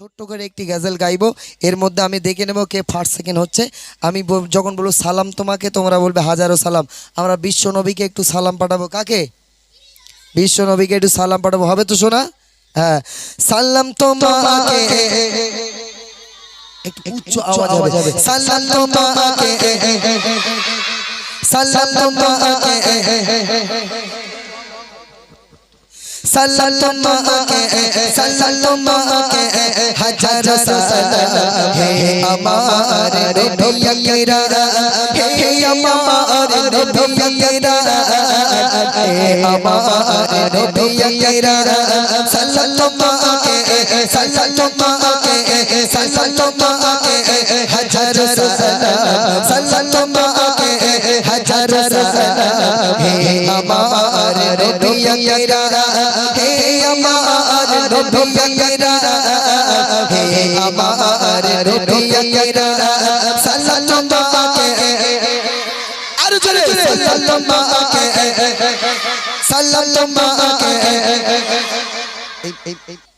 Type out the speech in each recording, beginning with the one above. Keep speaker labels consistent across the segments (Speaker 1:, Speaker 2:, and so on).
Speaker 1: ছোট্ট করে একটি গাজল গাইবো। এর মধ্যে আমি দেখে নেব কে ফার্স্ট সেকেন্ড হচ্ছে। আমি যখন বলব সালাম তোমাকে তোমরা বলবে হাজারো সালাম। আমরা বিশ্ব নবীকে একটু সালাম পাঠাবো। কাকে? বিশ্ব নবীকে একটু সালাম পাঠাবো। হবে তো শোনা? হ্যাঁ। সালাম তোমাকে। একটু উচ্চ আওয়াজ হবে। সালাম তোমাকে। সালাম তোমাকে। তোমাকে সালাম। তোমাকে হাজার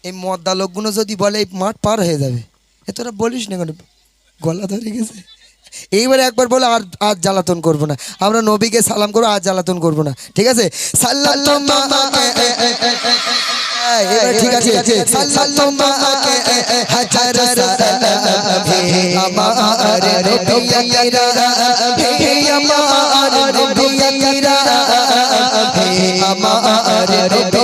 Speaker 1: এই মদ্দা লোকগুলো যদি বলে, এই মাঠ পার হয়ে যাবে। এ তোরা বলিস না কেন? গলা ধরে গেছে। এইবারে একবার বলে, আর আর জ্বালাতন করব না। আমরা নবীকে সালাম করব, আর জ্বালাতন করব না। ঠিক আছে? এবার ঠিক আছে তোমাকে হাজার আমার আমার আমার আমার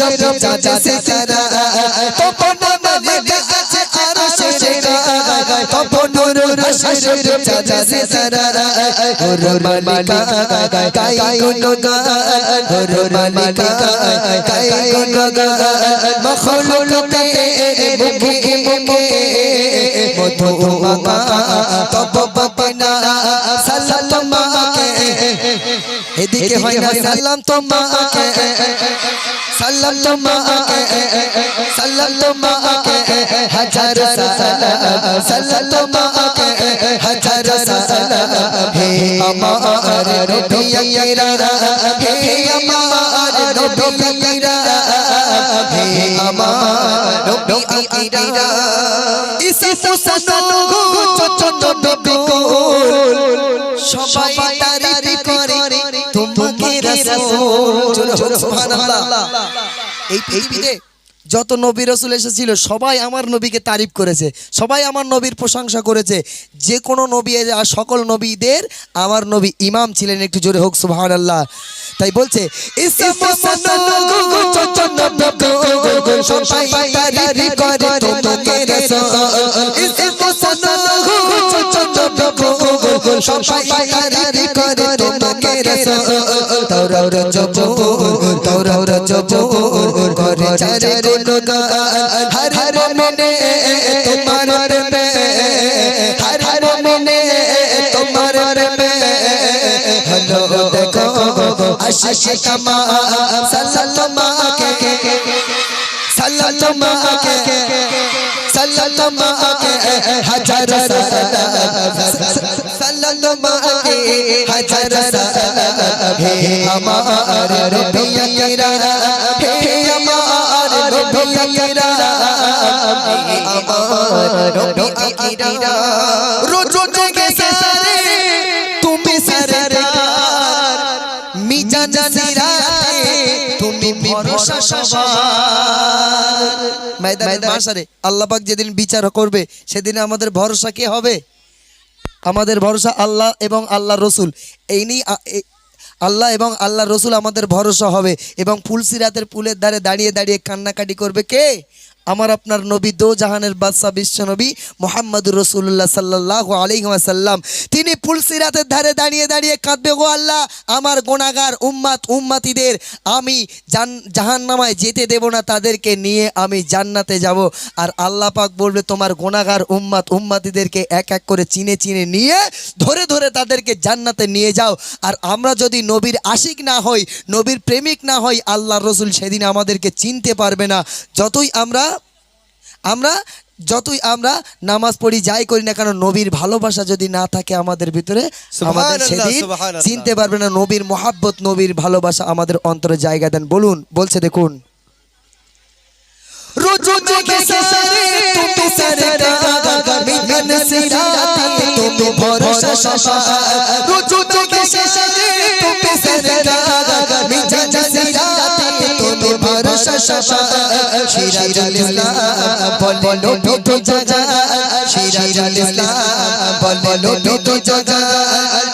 Speaker 1: রসে চাচা সেরা কপনা লেগে আছে আরও শেষেরা কপনা রসে চাচা সেরা গুরু মালিকা কাই গুনো গা গুরু কাই গুনো গা মুখে মুখে মধু মাকা তব এদিকে হয় না সালাম তোমাকে সালাম তোমাকে সালাম তোমাকে হাজার সালাম সালাম তোমাকে হাজার সালাম। হে আমার নবিয়রা হে আমার নবিয়রা হে আমার নবিয়রা ইসা মুসানো চচন নবিকুল সবাই এই পৃথিবীতে যত নবী রসুল এসেছিল সবাই আমার নবীকে তারিফ করেছে সবাই আমার নবীর প্রশংসা করেছে যে কোনো নবী আর সকল নবীদের আমার নবী ইমাম ছিলেন একটু জোরে হোক সুবহান আল্লাহ তাই বলছে সবাই তোমাকে রাসূল সবাই তারিফ করে চারে গুণগান হর হর মনে তোমার প্রেমে হর সাল্লামাকে হাজার সালাম হে আমার রবিয়রা হে আমার রবিয়রা হে আমার রবিয়রা রোজ জেগে সারে তুমি সারে মিজান সিরাতে তুমি ভরসা সবার ময়দান মাসারে আল্লাহ পাক যেদিন বিচার করবে সেদিন আমাদের ভরসা কে হবে? আমাদের ভরসা আল্লাহ এবং আল্লাহ রসুল। এই নিয়েই আল্লাহ এবং আল্লাহ রসুল আমাদের ভরসা হবে এবং ফুলসিরাতের পুলের ধারে দাঁড়িয়ে দাঁড়িয়ে কান্নাকাটি করবে কে? আমার আপনার নবী দো জাহানের বাদশাহ বিশ্ব নবী মোহাম্মদুর রসুল্লাহ সাল্লাহ আলিহাসাল্লাম তিনি ফুলসিরাতের ধারে দাঁড়িয়ে দাঁড়িয়ে কাঁদবে গো আল্লাহ, আমার গোনাগার উম্মাত উম্মাতিদের আমি জান জাহান্নামায় যেতে দেব না, তাদেরকে নিয়ে আমি জান্নাতে যাব। আর আল্লাহ পাক বলবে, তোমার গোনাগার উম্মাত উম্মাতিদেরকে এক এক করে চিনে চিনে নিয়ে, ধরে ধরে তাদেরকে জান্নাতে নিয়ে যাও। আর আমরা যদি নবীর আশিক না হই, নবীর প্রেমিক না হই আল্লাহ রসুল সেদিন আমাদেরকে চিনতে পারবে না। যতই আমরা আমরা যতই আমরা নামাজ পড়ি যাই করি না কেন নবীর ভালোবাসা যদি না থাকে আমাদের ভিতরে আমাদের সেদিন চিনতে পারবে না নবীর মহাব্বত নবীর ভালোবাসা আমাদের অন্তরে জায়গা দেন। বলুন বলছে দেখুন। তুমি ভরসা সিরাজুল ইসলাম, বলো তো জাগা সিরাজুল ইসলাম, বলো তো জাগা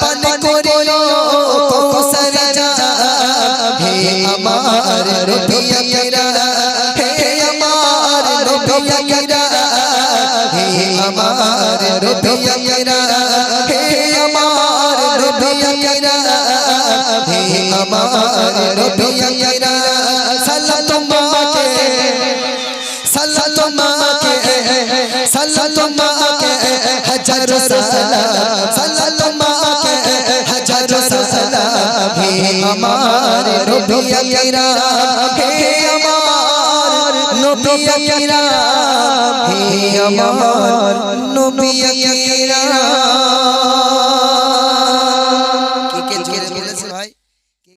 Speaker 1: পান করিলো কৌসর যা, হে আমার রবিয়া কেরা হে আমার রবিয়া কেরা হে আমার রবিয়া কেরা হে আমার রবিয়া কেরা হে আমার রবিয়া কেরা তোমাকে হাজার সালাম সালাম তোমাকে হাজার সালাম হে আমার রবিয়া কেরা হে আমার নবিয়া কেরা হে আমার নবিয়া